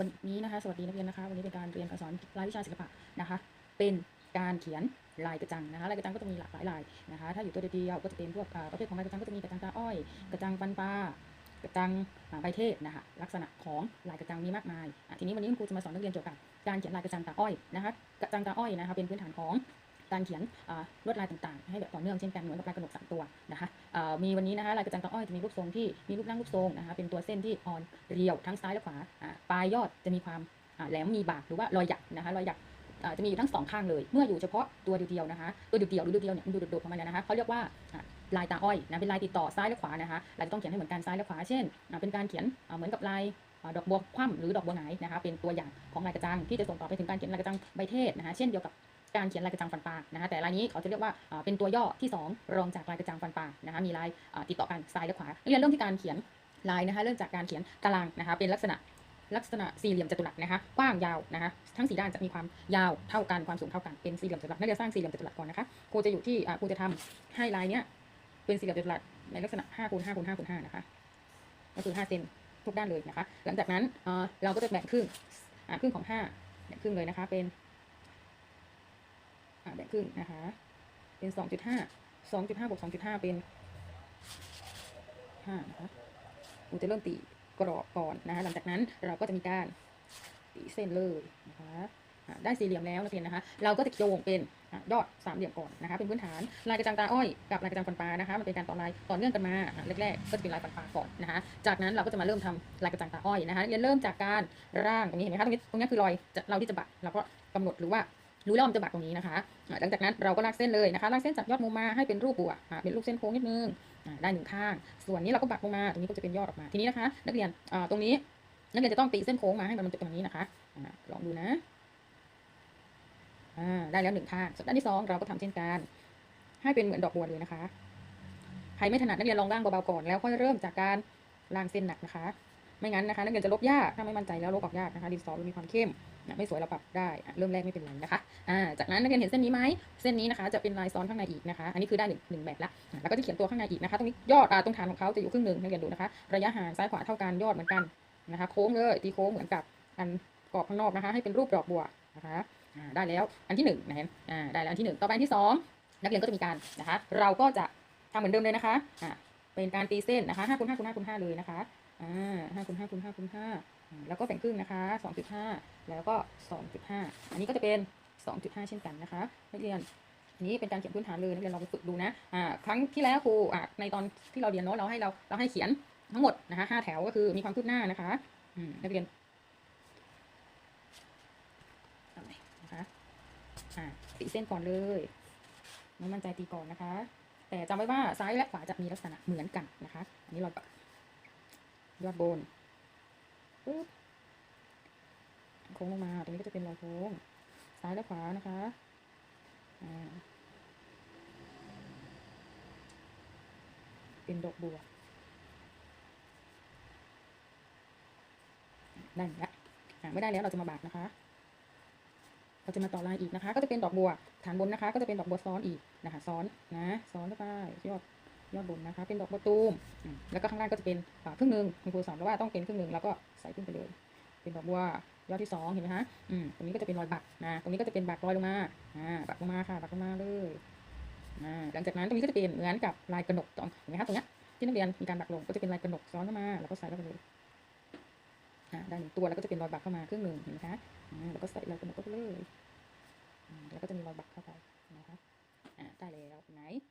วันนี้นะคะสวัสดีนักเรียนนะคะ วันนี้เป็นการเรียนการสอนรายวิชาศิลปะนะคะ เป็นการเขียนลายกระจังนะคะลายกระจังก็จะมีหลากหลายลายนะคะถ้าอยู่ตัวเดียวก็จะเป็นพวกประเภทของลายกระจังก็จะมีกระจังตาอ้อย กระจังฟันปลากระจังใบเทศนะคะลักษณะของลายกระจังมีมากมายทีนี้วันนี้คุณครูจะมาสอนนักเรียนเกี่ยวกับการเขียนลายกระจังตาอ้อยนะคะกระจังตาอ้อยนะคะเป็นพื้นฐานของ การเขียนลวดลายต่างๆ ให้แบบต่อเนื่องเช่นกันเหมือนกับลายกระหนกสามตัวนะคะมีวันนี้นะคะลายกระจังตาอ้อยจะมีรูปทรงที่มีรูปร่างรูปทรงนะคะเป็นตัวเส้นที่อ่อนเรียวทั้งซ้ายและขวาปลายยอดจะมีความแหลมมีบากหรือว่ารอยหยักนะคะรอยหยักจะมีอยู่ทั้งสองข้างเลย เมื่ออยู่เฉพาะตัวเดียวๆนะคะตัวเดียวๆหรือเดียวๆเนี่ยมันดูโดดๆของมันเนี่ยนะคะเขาเรียกว่าลายตาอ้อยนะเป็นลายติดต่อซ้ายและขวานะคะเราจะต้องเขียนให้เหมือนกันซ้ายและขวาเช่น เป็นการเขียนเหมือนกับลายดอกบัวคว่ำหรือดอกบัวหงายนะคะเป็นตัวอย่างของลายกระจังที่จะส่งต่อไปถึงการเขียนลายกระจังใบเทศนะคะเช่นเดียวกับ การเขียนลายกระจังฟันปลานะคะแต่ลายนี้เขาจะเรียกว่าเป็นตัวย่อที่สองรองจากลายกระจังฟันปลานะคะมีลายติดต่อกันซ้ายและขวานเรียนเริ่มที่การเขียนลายนะคะเริ่มจากการเขียนตารางนะคะเป็นลักษณะลักษณะสี่เหลี่ยมจัตุรัสนะคะกว้างยาวนะคะทั้งสี่ด้านจะมีความยาวเท่ากันความสูงเท่ากันเป็นสี่เหลี่ยมจัตุรัสนักเรียนสร้างสี่เหลี่ยมจัตุรัสก่อนนะคะครูจะอยู่ที่ครูจะทำให้ลายเนี้ยเป็นสี่เหลี่ยมจัตุรัสในลักษณะ5คูณ5คูณ5คูณ5นะคะก็คือ5เซนทุกด้านเลยนะคะ หลังจากนั้นเราก็จะแบ่งครึ่งครึ่งของ5แบ่งครึ่งเลยนะคะเป็น แบ่งครึ่งนะคะ เป็น2.5 2.5บวก2.5เป็น5นะคะครูจะเริ่มตีกรอบก่อนนะคะ หลังจากนั้นเราก็จะมีการตีเส้นเลยนะคะได้สี่เหลี่ยมแล้วนักเรียนนะคะ เราก็จะโยงเป็นยอดสามเหลี่ยมก่อนนะคะ เป็นพื้นฐานลายกระจังตาอ้อยกับลายกระจังฟันปลานะคะ มันเป็นการต่อลายต่อเนื่องกันมาแรกๆก็จะเป็นลายฟันปลาก่อนนะคะ จากนั้นเราก็จะมาเริ่มทำลายกระจังตาอ้อยนะคะเรียนเริ่มจากการร่างตรงนี้เห็นไหมคะตรงนี้ตรงนี้คือรอยเราที่จะบักเราก็กำหนดหรือว่า รู้แล้วมันจะบักตรงนี้นะคะ หลังจากนั้นเราก็ลากเส้นเลยนะคะ ลากเส้นจากยอดมุมมาให้เป็นรูปบัวอะเป็นรูปเส้นโค้งนิดนึงได้หนึ่งข้าง ส่วนนี้เราก็บักลงมา ตรงนี้ก็จะเป็นยอดออกมา ทีนี้นะคะ นักเรียนตรงนี้นักเรียนจะต้องตีเส้นโค้งมาให้มันเป็นแบบนี้นะคะลองดูนะได้แล้วหนึ่งข้างส่วนด้านที่สองเราก็ทำเช่นกัน ให้เป็นเหมือนดอกบัวเลยนะคะ ใครไม่ถนัดนักเรียนลองร่างเบาๆก่อน แล้วค่อยเริ่มจากการล่างเส้นหนักนะคะ ไม่งั้นนะคะ นักเรียนจะลบยาก ถ้าไม่มั่นใจแล้วลบออกยากนะคะ ดินสอมันมีความเข้ม นะไม่สวยเราปรับได้เริ่มแรกไม่เป็นไรนะคะอ่าจากนั้นนักเรียนเห็นเส้นนี้ไหมเส้นนี้นะคะ จะเป็นลายซ้อนข้างในอีกนะคะ อันนี้คือได้หนึ่งหนึ่งแบบละแล้วก็จะเขียนตัวข้างในอีกนะคะตรงนี้ยอดอตรงฐานของเขาจะอยู่ครึ่งหนึ่งนักเรียนดูนะคะ ระยะห่างซ้ายขวาเท่ากันยอดเหมือนกันนะคะโค้งเลยตีโค้งเหมือนกับอันกรอบข้างนอกนะคะ ให้เป็นรูปดอกบัวนะคะได้แล้วอันที่หนึ่งนะเห็นได้แล้วอันที่หนึ่งต่อไปอันที่สองนักเรียนก็จะมีการนะคะ เราก็จะทำเหมือนเดิมเลยนะคะเป็นการตีเส้นนะคะ5คูณ5คูณ5คูณ5เลยนะคะ อ่า5คูณ5คูณ5คูณ5อ่าแล้วก็แบ่งครึ่งนะคะ2.5แล้วก็2.5อันนี้ก็จะเป็น2.5เช่นกันนะคะนักเรียนอันนี้เป็นการเขียนพื้นฐานเลยนักเรียนลองไปฝึกดูนะอ่าครั้งที่แล้วครูอ่าในตอนที่เราเรียนเนาะเราให้เราเราให้เขียนทั้งหมดนะคะห้าแถวก็คือมีความคืบหน้านะคะอืมนักเรียนทำไมนะคะอ่าตีเส้นก่อนเลยไม่มั่นใจตีก่อนนะคะ แต่จำไว้ว่าซ้ายและขวาจะมีลักษณะเหมือนกันนะคะ อันนี้รอยปัก ยอดบนปึ๊บโค้งลงมา ตรงนี้ก็จะเป็นรอยโค้ง ซ้ายและขวานะคะอ่าเป็นดอกบัวได้แล้วไม่ได้แล้วเราจะมาบากนะคะ เราจะมาต่อลายอีกนะคะ ก็จะเป็นดอกบัว ฐานบนนะคะ ก็จะเป็นดอกบัวซ้อนอีกนะคะ ซ้อนนะ ซ้อน ยอดบนนะคะ เป็นดอกบัวตูมแล้วก็ข้างล่างก็จะเป็นครึ่งหนึ่งคุณครูสอนแล้วว่าต้องเป็นครึ่งหนึ่งแล้วก็ใส่ขึ้นไปเลย เป็นดอกบัวยอดที่สองเห็นไหมคะอืมตรงนี้ก็จะเป็นรอยบักนะ ตรงนี้ก็จะเป็นบักรอยลงมาอ่าบักลงมาค่ะบักลงมาเลยอ่าหลังจากนั้นตรงนี้ก็จะเป็นเหมือนกับลายกระหนกตรงเห็นไหมคะตรงเนี้ยที่นักเรียนมีการบักลงก็จะเป็นลายกระหนกซ้อนเข้ามา แล้วก็ใส่เข้าไปเลยอ่าได้หนึ่งตัวแล้วก็จะเป็นรอยบักเข้ามาครึ่งหนึ่งเห็นไหมคะอ่าแล้วก็ใส่ลายกระหนกเข้าไปเลยอืมแล้วก็จะมีรอยบักเข้าไปนะครับอ